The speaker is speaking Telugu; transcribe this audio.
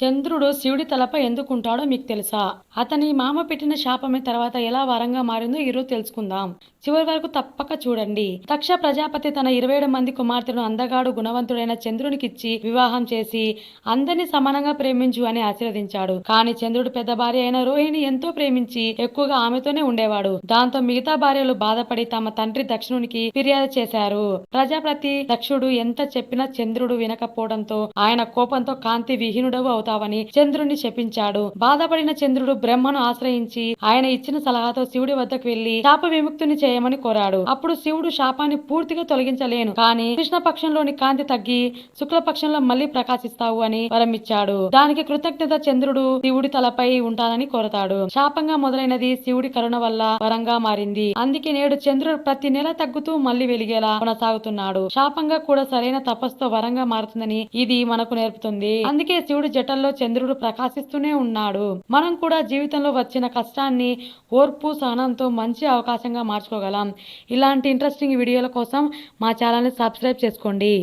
చంద్రుడు శివుడి తలపై ఎందుకుంటాడో మీకు తెలుసా? అతని మామ పెట్టిన శాపమే తర్వాత ఎలా వరంగా మారిందో ఈరోజు తెలుసుకుందాం. చివరి వరకు తప్పక చూడండి. తక్ష ప్రజాపతి తన ఇరవై ఏడు మంది కుమార్తెను అందగాడు గుణవంతుడైన చంద్రునికిచ్చి వివాహం చేసి అందరినీ సమానంగా ప్రేమించు అని ఆశీర్వదించాడు. కానీ చంద్రుడు పెద్ద భార్య అయిన రోహిణి ఎంతో ప్రేమించి ఎక్కువగా ఆమెతోనే ఉండేవాడు. దాంతో మిగతా భార్యలు బాధపడి తమ తండ్రి దక్షిణునికి ఫిర్యాదు చేశారు. ప్రజాపతి దక్షుడు ఎంత చెప్పినా చంద్రుడు వినకపోవడంతో ఆయన కోపంతో కాంతి విహీనుడవు అవుతావని చంద్రుణ్ణి శపించాడు. బాధపడిన చంద్రుడు బ్రహ్మను ఆశ్రయించి ఆయన ఇచ్చిన సలహాతో శివుడి వద్దకు వెళ్ళి శాప విముక్తిని చేయమని కోరాడు. అప్పుడు శివుడు శాపాన్ని పూర్తిగా తొలగించలేను. కానీ కృష్ణపక్షంలోని కాంతి తగ్గి శుక్లపక్షంలో మళ్ళీ ప్రకాశిస్తావు అని వరమిచ్చాడు దానికి కృతజ్ఞత చంద్రుడు శివుడి తలపై ఉంటానని కోరతాడు. శాపంగా మొదలైనది శివుడి కరుణ వల్ల వరంగా మారింది. అందుకే నేడు చంద్రుడు ప్రతి నెల తగ్గుతూ మళ్ళీ వెలిగేలా కొనసాగుతున్నాడు. శాపంగా కూడా సరైన తపస్సుతో వరంగా మారుతుందని ఇది మనకు నేర్పుతుంది. అందుకే శివుడు జట జటల్లో చంద్రుడు ప్రకాశిస్తూనే ఉన్నాడు. మనం కూడా జీవితంలో వచ్చిన కష్టాన్ని ఓర్పు సహనంతో మంచి అవకాశంగా మార్చుకోగలం. ఇలాంటి ఇంట్రెస్టింగ్ వీడియోల కోసం మా ఛానల్ని సబ్స్క్రైబ్ చేసుకోండి.